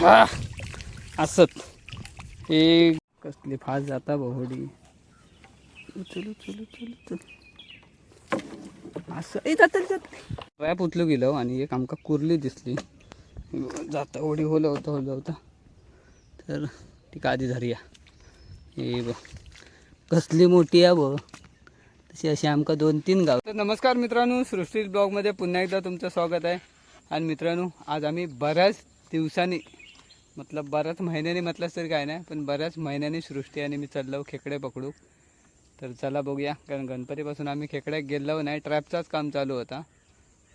हा असत. हे कसली फास्ट जाता बहुडी चलो चलो चलो चल असं ए जात रॅप उचलू गेलो आणि एक आमका कुर्ली दिसली. जाता ओढी होलं होतं होलं होतं. तर ती आधी धरूया. हे ब कसली मोठी आहे ब तशी अशी आमका दोन तीन गाव. तर नमस्कार मित्रांनो सृष्टी ब्लॉगमध्ये पुन्हा एकदा तुमचं स्वागत आहे. आणि मित्रांनो आज आम्ही बऱ्याच दिवसांनी मतलब बऱ्याच महिन्यानी म्हटलंच तरी काय नाही पण बऱ्याच महिन्यांनी सृष्टी आणि मी चाललो खेकडे पकडू. तर चला बघूया कारण गणपतीपासून आम्ही खेकड्यात गेलो नाही ट्रॅपचाच काम चालू होता.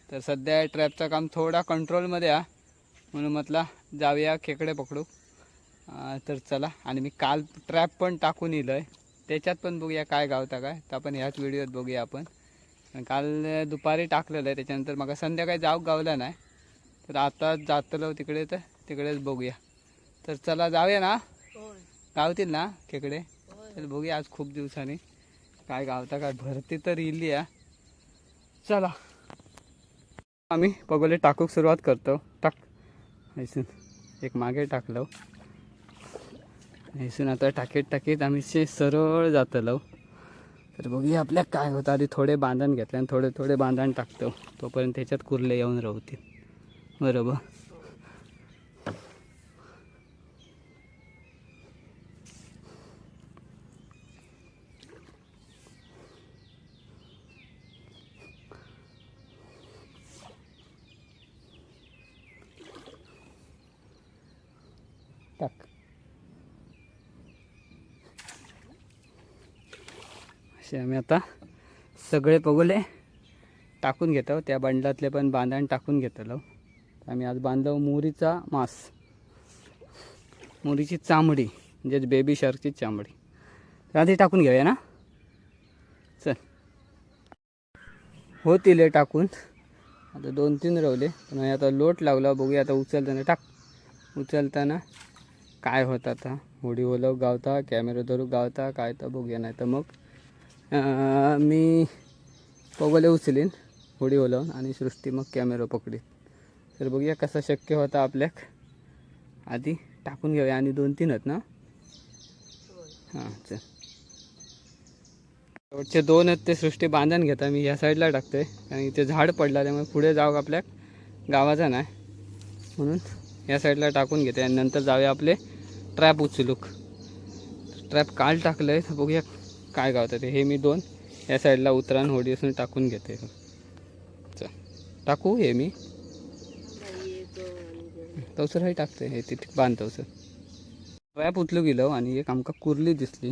तर सध्या ट्रॅपचं काम थोडा कंट्रोलमध्ये आ म्हणून म्हटला जाऊया खेकडे पकडू. तर चला आणि मी काल ट्रॅप पण टाकून येलो आहे त्याच्यात पण बघूया काय गावता काय तर आपण ह्याच व्हिडिओत बघूया आपण. काल दुपारी टाकलेलं आहे त्याच्यानंतर मग संध्याकाळी जाऊ गावला नाही. तर आता जातलो तिकडे तर तिकडेच बघूया. तर चला जाऊया ना? गावतील ना खेकडे? तर बघूया आज खूप दिवसांनी. काय गावता काय भरती तर इली आहे. चला. आम्ही पगोले टाकूक सुरुवात करतो. टाक. हैसून एक मागे टाकलो. हैसून आता टाकीत टाकीत आम्ही शे सरळ जातलो. तर बघूया आपल्या काय होतं. आधी थोडे बांधण घेतले आणि थोडे थोडे बांधण टाकतो. तोपर्यंत त्याच्यात कुर्ले येऊन राहतील. बरोबर टाक असे आम्ही आता सगळे पगोले टाकून घेतो त्या बंडलातले पण बांधण टाकून घेतलो आम्ही आज बांधलो मोरीचा मांस. मोरीची चामडी म्हणजेच बेबी शार्कची चामडी. आधी टाकून घेऊया ना? चल. होतील टाकून. आता दोन तीन रवले. पण आता लोट लावला. बघूया आता उचलताना टाक. उचलताना काय होतं आता? होडी ओलव गावता कॅमेरा धरू गावता काय तर बघूया. नाही तर मग मी पगोले उचलीन होडी ओलावून आणि सृष्टी मग कॅमेरा पकडीन तर बघूया कसं शक्य होतं आपल्याक. आधी टाकून घेऊया आणि दोन तीन आहेत ना? हां चल. शेवटचे दोन आहेत ते सृष्टी बांधून घेता मी ह्या साईडला टाकतोय. कारण इथे झाड पडला त्यामुळे पुढे जाऊ आपल्या गावाचा नाही. म्हणून या साईडला टाकून घेते आणि नंतर जाऊया आपले ट्रॅप उचलूक. ट्रॅप काल टाकलं आहे तर बघूया काय गावतं ते. हे मी दोन या साईडला उतरान होडी असून टाकून घेते. चल. टाकू हे मी. तवसर हे टाकते. हे तिथे बांध तवसर. ट्रॅप उचलू गेलो आणि एक आमका कुर्ली दिसली.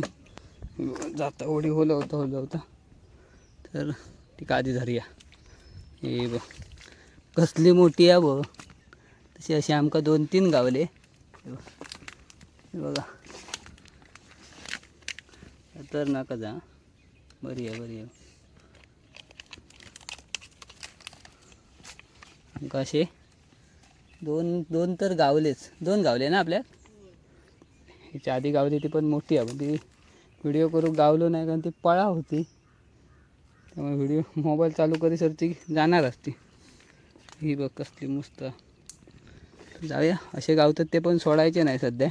जाता ओढी होलं होतं होलं होतं तर ती आधी धरूया. हे ब कसली मोठी आहे ब तशी अशी आमका दोन तीन गावले. बघा. तर नका जा. बरी आहे बरी आहे. कसे दोन दोन तर गावलेच. दोन गावले ना आपल्या हिच्या आधी गावली ती पण मोठी आहे पण ती व्हिडिओ करू गावलो नाही कारण ती पळा होती. त्यामुळे व्हिडिओ मोबाईल चालू करी सर ती जाणार असती. ही बघ कसली मस्त. जाऊया. असे गावतात ते पण सोडायचे नाही सध्या.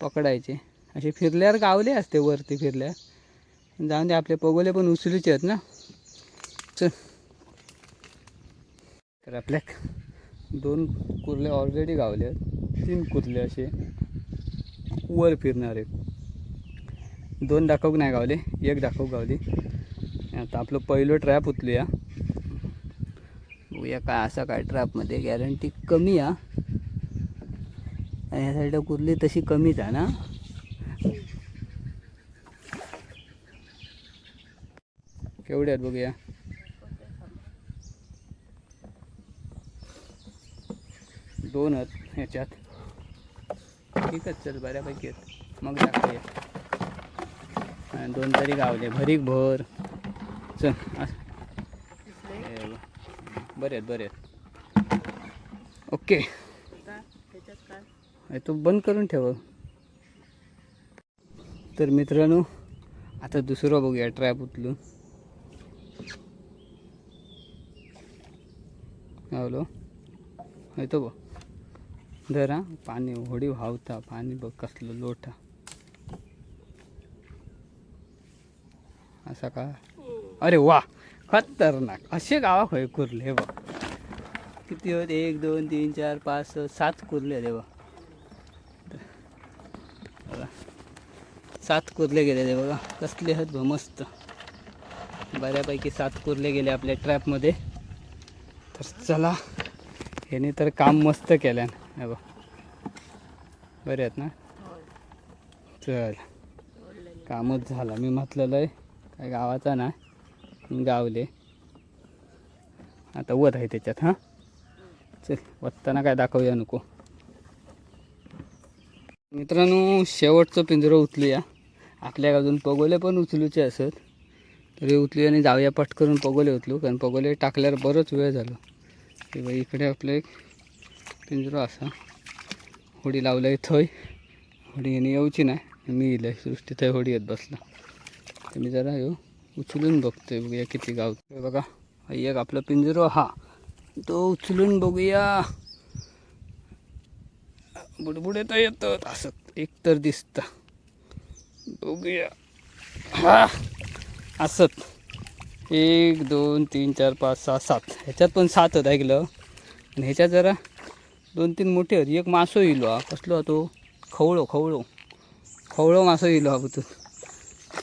पकडायचे. असे फिरल्यावर गावले असते वरती फिरल्यावर जाऊन दे आपले पगोले पण उचलूचे आहेत ना. चल. तर आपल्या दोन कुर्ले ऑलरेडी गावले आहेत. तीन कुर्ले असे. वर फिरणारे. दोन दाखवक नाही गावले एक दाखवक गावली. आता आपलं पहिलं ट्रॅप उचलूया बघूया काय असा काय ट्रॅपमध्ये गॅरंटी कमी आहे. आणि ह्या साईडला कुर्ली तशी कमीच आहे ना. केवढे आहेत बघूया. दोन आहेत ह्याच्यात. ठीक आहे चल बऱ्यापैकी आहेत. मग दाखवूया. आणि दोन तरी गावले. भरीक भर. चल बरे आहेत बरे आहेत. ओके. तो बंद करून ठेव. तर मित्रांनो आता दुसरं बघूया ट्रॅप उचलून. हॅलो येतो बघ धरा पाणी होडी व्हावता पाणी बघ कसलं लोटा असा का अरे वा खतरनाक असे गावा खंय कुर्ले हे बघ किती होत एक दोन तीन चार पाच सात कुर्ले रे बा बघा. सात कुर्ले गेले रे बघा कसले आहेत मस्त बऱ्यापैकी सात कुर्ले गेले आपल्या ट्रॅपमध्ये तर चला. याने तर काम मस्त केल्यान. हे बघ. बरे आहेत ना? चल. कामच झाला. मी म्हटलेलं आहे काय गावाचा ना? गावले. आता वत आहे त्याच्यात हां? चल वत्ताना काय दाखवूया नको. मित्रांनो शेवटचं पिंजरं उचलूया. आपल्या अजून पगोले पण उचलूचे असत. तरी उतली आणि जाऊया पट करून पगोले उचलू कारण पगोले टाकल्यावर बरंच वेळ झालो. की बाई इकडे आपले पिंजरो असा. होडी लावलं आहे थंय. होडी येणे येऊची नाही. मी येईल सृष्टी थंय होडी येत बसला. तर मी जरा येऊ उचलून बघतोय बघूया किती गाव. बघा एक आपला पिंजरो हा. तो उचलून बघूया. बुडबुडे तर येतं. असं एक तर दिसतं. बघूया. हा. असत. एक दोन तीन चार पाच सहा सात. ह्याच्यात पण सात होत ऐकलं? आणि ह्याच्यात जरा दोन तीन मोठे होते. एक मासो येलो हा. कसलो हा तो? खवळो खवळो. खवळो मासो येलो हा तू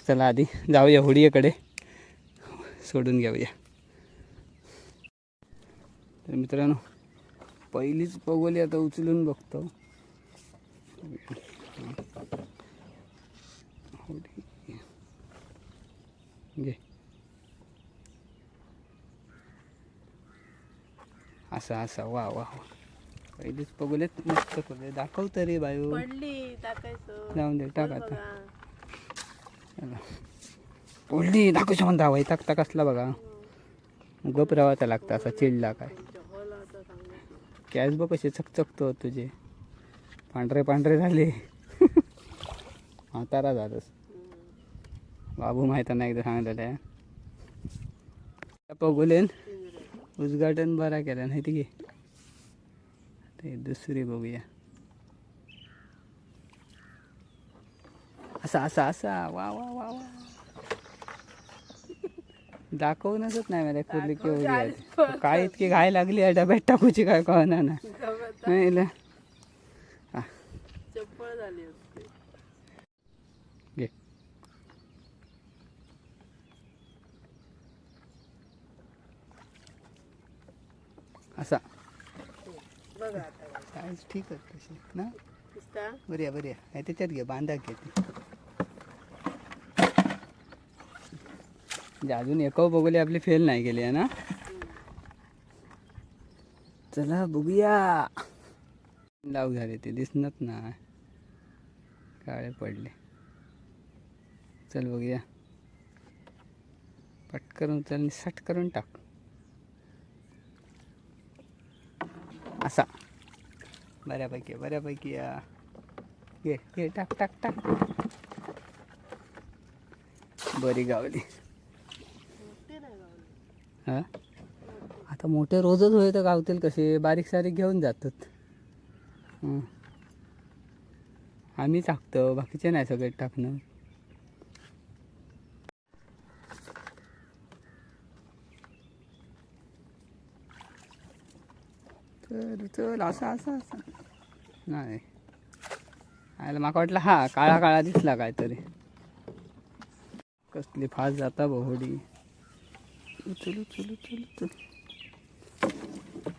चला आधी जाऊया होडीकडे सोडून घेऊया. तर मित्रांनो पहिलीच पगोली आता उचलून बघतो होडी. घे. असा असा. वा वा वा. पहिलीच पगोलेत मस्त पगोले दाखव तरी बायो. पडली टाकायचं. जाऊन दे टाक आता. पडली दाखवशा म्हणता वैताग ता कसला बघा. गप रावाचा लागता असा चिडला काय. कॅश बघ कसे चकचकतो तुझे. पांढरे पांढरे झाले. म्हातारा झालंस. बाबू माहित नाही एकदा सांगितलं आहे पगोलेन उद्घाटन बरा केला नाही घे ते दुसरी बघूया. असा असा असा. वा वा वा वा. दाखवूनच नाही मला कुर्ली केवढी आहे. काय इतकी घाय लागली आहे डब्यात टाकूची काय गवत नाही असा. ठीक आहे तशी. ना? दिसता? बरी आहे बरी आहे त्याच्यात घे बांधा घे. ती म्हणजे अजून एकाव बघूले आपली फेल नाही गेली आहे ना? चला बघूया. लाव झाले ते दिसणार ना काळे पडले. चल बघूया. पटकन उचल आणि सट करून टाक. असा. बऱ्यापैकी बऱ्यापैकी या. घे घे टाक टाक टाक. बरी गावली. मोठे हा? आता मोठे रोजच होय तर गावतील कसे बारीक सारीक घेऊन जातात. आम्ही टाकतो बाकीचे नाही सगळे टाकणं चल असा असा असा. नाही. आयला माका वाटलं हा काळा काळा दिसला काहीतरी. कसली फास्ट जाता बहुडी उचल उचल उचल उचल.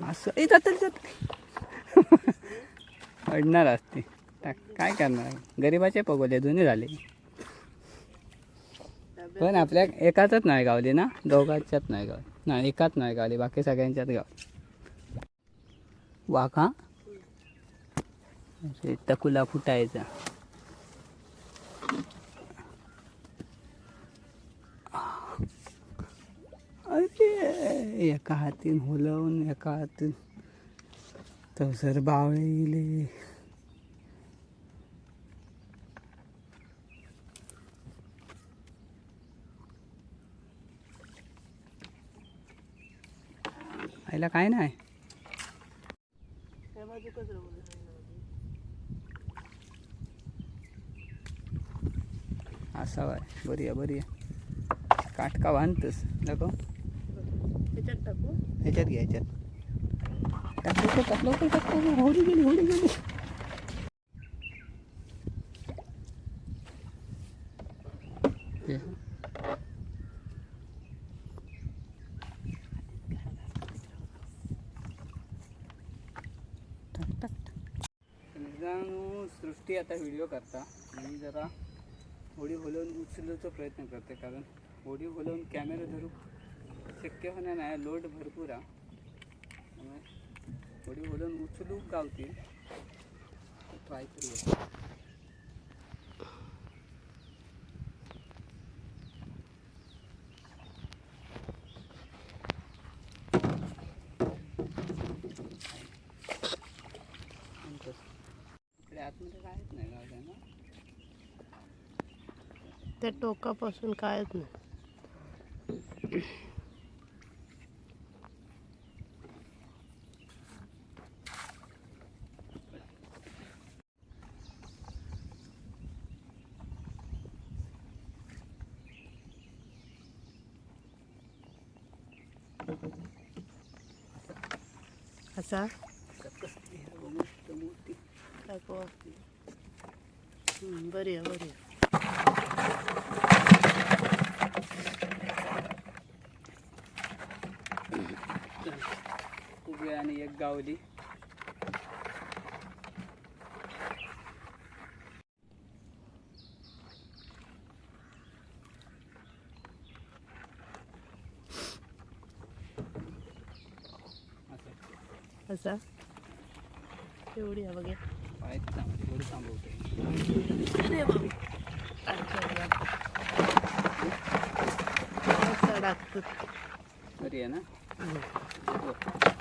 असं ए जात जात अडणार असते. काय करणार? गरिबाचे पगोले जुने झाले. पण आपल्या एकाच नाही गावली ना? दोघांच्यात नाही गावली नाही एकाच नाही गावली बाकी सगळ्यांच्यात गावली वाघा असे तकुला फुटायचा. अरे एका हातीन हुलवून एका हातीन तसर बावळे इले आईला काय नाही? बुकच रवलं असा वाय बरी आहे बरी आहे. काटका बांधतस. नको ह्याच्यात टाकू? ह्याच्यात घ्या ह्याच्यात. टाकलो टाकलो टाकलो हो, हो, हो, होडी गेली होडी गेली. Yeah. सृष्टी आता व्हिडिओ करता. मी जरा होडी हलवून उचलण्याचा प्रयत्न करते कारण होडी हलवून कॅमेरा धरू शक्य होणार नाही. लोड भरपूर आहे. होडी हलवून उचलू गावतील ट्राय करूया इकडे आतमध्ये काहीच नाही गावलं ना त्या टोकापासून कायच नाही. असा? बरी आहे बरी आहे खूप वेळाने एक गावली असं असा एवढी आहे बघा पाय थांब- थोडी थांबवते अरे बाबा अच्छा, अच्छा. टाकतो बरी आहे ना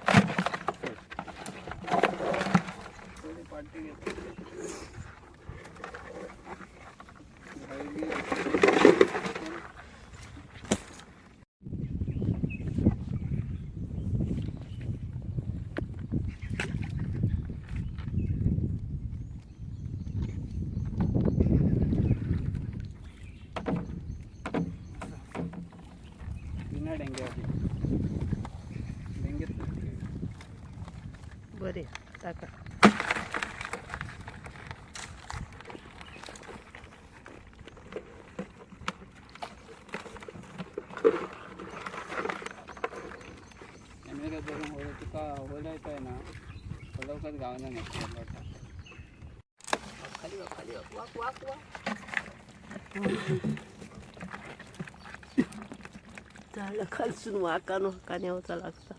हम्म. हो. थोडी पाठी घेते. राहिली. बिना डेंग्यावरती डेंग्यात नसते. बरी आहे. टाका कॅमेरा धरून होईल का होलायचं आहे ना? लवकर गावना नाही वाटतं खाली खाली. वाक, वाक, वाक. झालं खालसून वाकानो वाकाने होता लागता.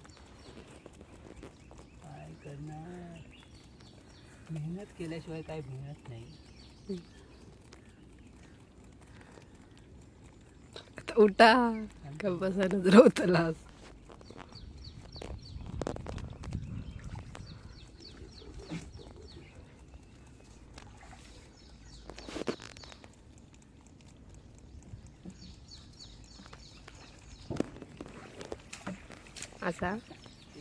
काय करणार? मेहनत केल्याशिवाय काय मिळत नाही. उठा. का बसा नजर असा ते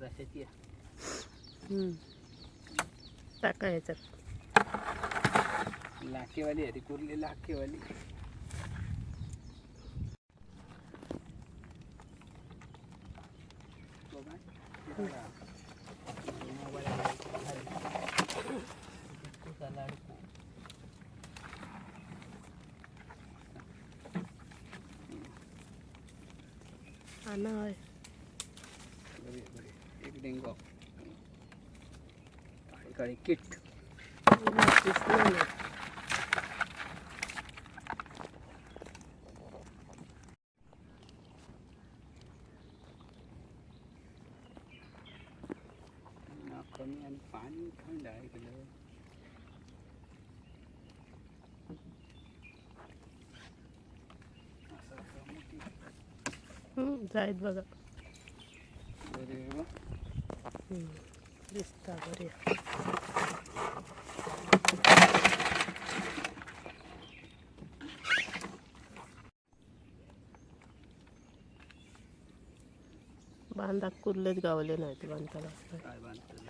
रशाची आहे. टाका याच्यात. लाखेवाली हरी ती कुर्ली लाखेवाली बघा. बघा. मोबाईल आहे. तुझा लाडको. आणा होय बरी आहे, बरी आहे. एक डेंगू काळी काळी किट दिसलं नाही. ना कमी आणि पाणी थंड आहे इकडं असं असं मोठी हम्म, जाईत बघा. दिसता बरी. बांधा कुर्लेच गावले नाहीत बांधायला काय बांधतो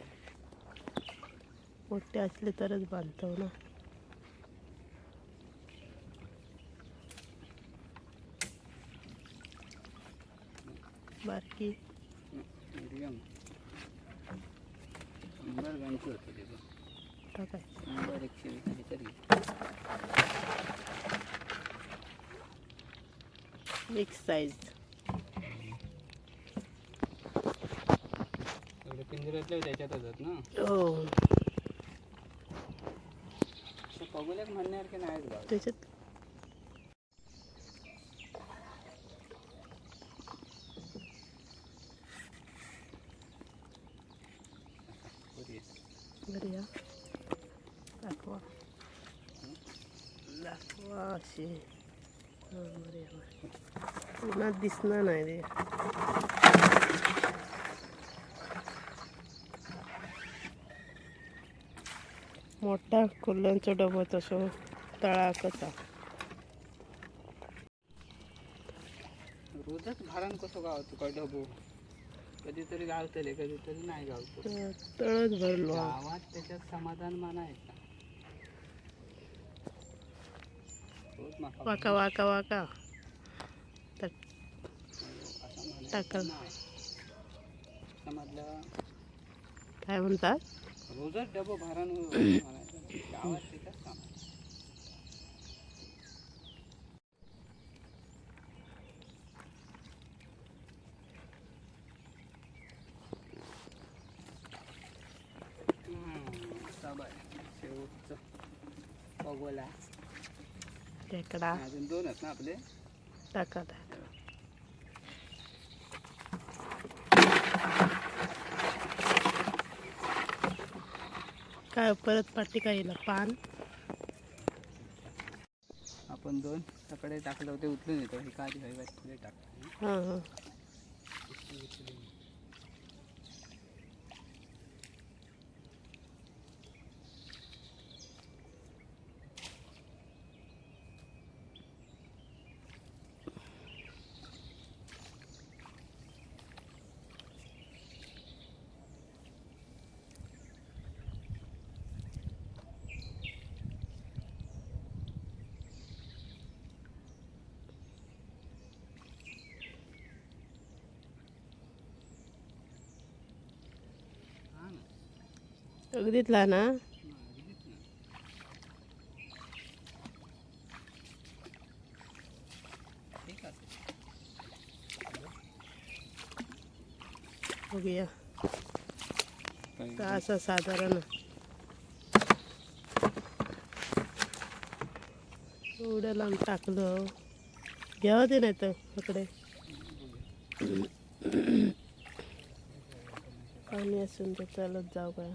मोठे असले तरच बांधतो ना बारकी मीडियम शंभर ग्रॅमची होतं ते पण. टाकाय शंभर एकशे वीस काहीतरी मिक्स साईज एवढे पिंजऱ्यातले त्याच्यातच आहेत ना? हो. असं पगोल्याक म्हणण्यासारखे गाव त्याच्यात पुरी आहे. घरी या दाखवा हा, आहे. उन्हात दिसणार नाही रे. मोठा कुल्ल्यांचा डबो तसो तळाकचा. रोजच भारण कसं गावतो काय डबो? कधीतरी गावतले कधीतरी नाही गावतो तळच भरलो. गावात त्याच्यात समाधान माना आहे का रोज माका वाका वाका वाका म्हणायचं टाकल. काय म्हणतात? रोजच डबो भारण म्हणायचं गावात त्याच्यात समाधान शेवटचं पगोला खेकडा अजून दोन आहेत ना आपले? टाका टाका काय परत पाठी काय येईल पान? आपण दोन सकाळी टाकलं होते उचलून येतो. हे हवी पुढे टाकतो हां हां. अगदीच लहान हा ठीक आहे बघूया तर असं साधारण एवढं लांब टाकलं घ्यावं ते नाही तर इकडे पाणी असून तर चालत जाऊ काय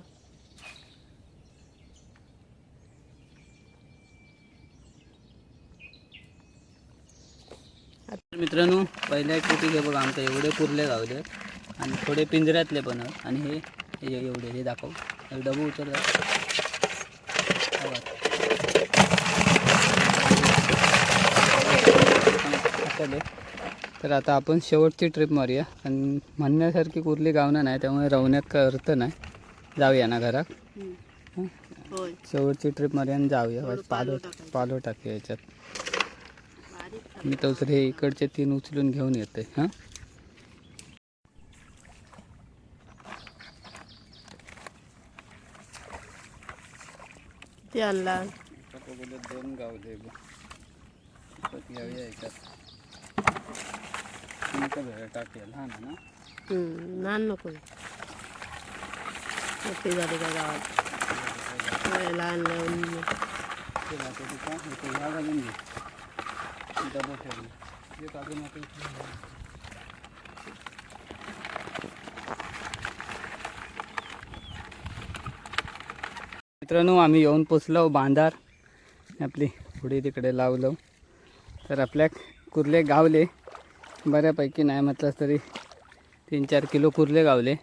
मित्रांनो पहिल्या ट्रिपी हे बघा आमच्या एवढे कुर्ले गावले. आणि थोडे पिंजऱ्यातले पण. आणि हे एवढे हे दाखव. डबू. उचलले. तर आता आपण शेवटची ट्रिप मारूया. आणि म्हणण्यासारखी कुर्ली गावना नाही त्यामुळे रवण्यात काय अर्थ नाही. जाऊया ना घरात? शेवटची ट्रिप मारूया आणि जाऊया. पालो पालो टाकूया याच्यात. मी तर हे इकडचे तीन उचलून घेऊन येते हाँ? दोन गावले याच्यात टाकेल हा ना हम्म, नको. मोठी झाली का गावात. लहान लहान मित्रांनो आम्ही येऊन पोचलो बांधार. आपली पुढे तिकडे लावलो. तर आपल्या कुर्ले गावले. बऱ्यापैकी नाही म्हटलं तरी तीन चार किलो कुर्ले गावले.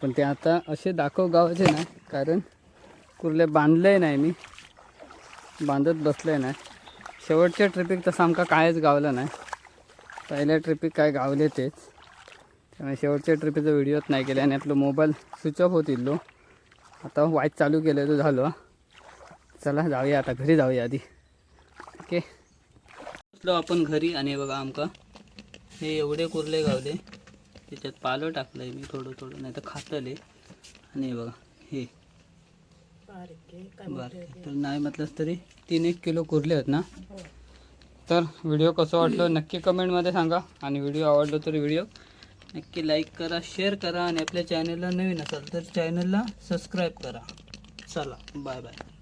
पण ते आता असे दाखव गावाचे नाही कारण कुर्ले बांधले नाही मी. बांधत बसले नाही शेवटच्या ट्रिपीक तसं आमका कायच गावलं नाही. पहिल्या ट्रिपीक काय गावले तेच. त्यामुळे शेवटच्या ट्रिपीचा व्हिडिओच नाही केले आणि आपलं मोबाईल स्विच ऑफ होत इल्लो. आता वाईट चालू केलं तर झालो. चला जाऊया आता. घरी जाऊया आधी. ओके बसलो आपण घरी आणि बघा आमका. हे एवढे कुर्ले गावले. त्याच्यात पालं टाकलंय मी थोडं थोडं नाही तर खातले. आणि बघा हे बारीक आहे काय बरं तर नाही म्हटलंस तरी तीन एक किलो कुरले आहेत ना. तर व्हिडिओ कसं वाटलं नक्की कमेंटमध्ये सांगा. आणि व्हिडिओ आवडला तर व्हिडिओ नक्की लाईक करा शेअर करा. आणि आपल्या चॅनलला नवीन असाल तर चॅनलला सबस्क्राईब करा. चला बाय बाय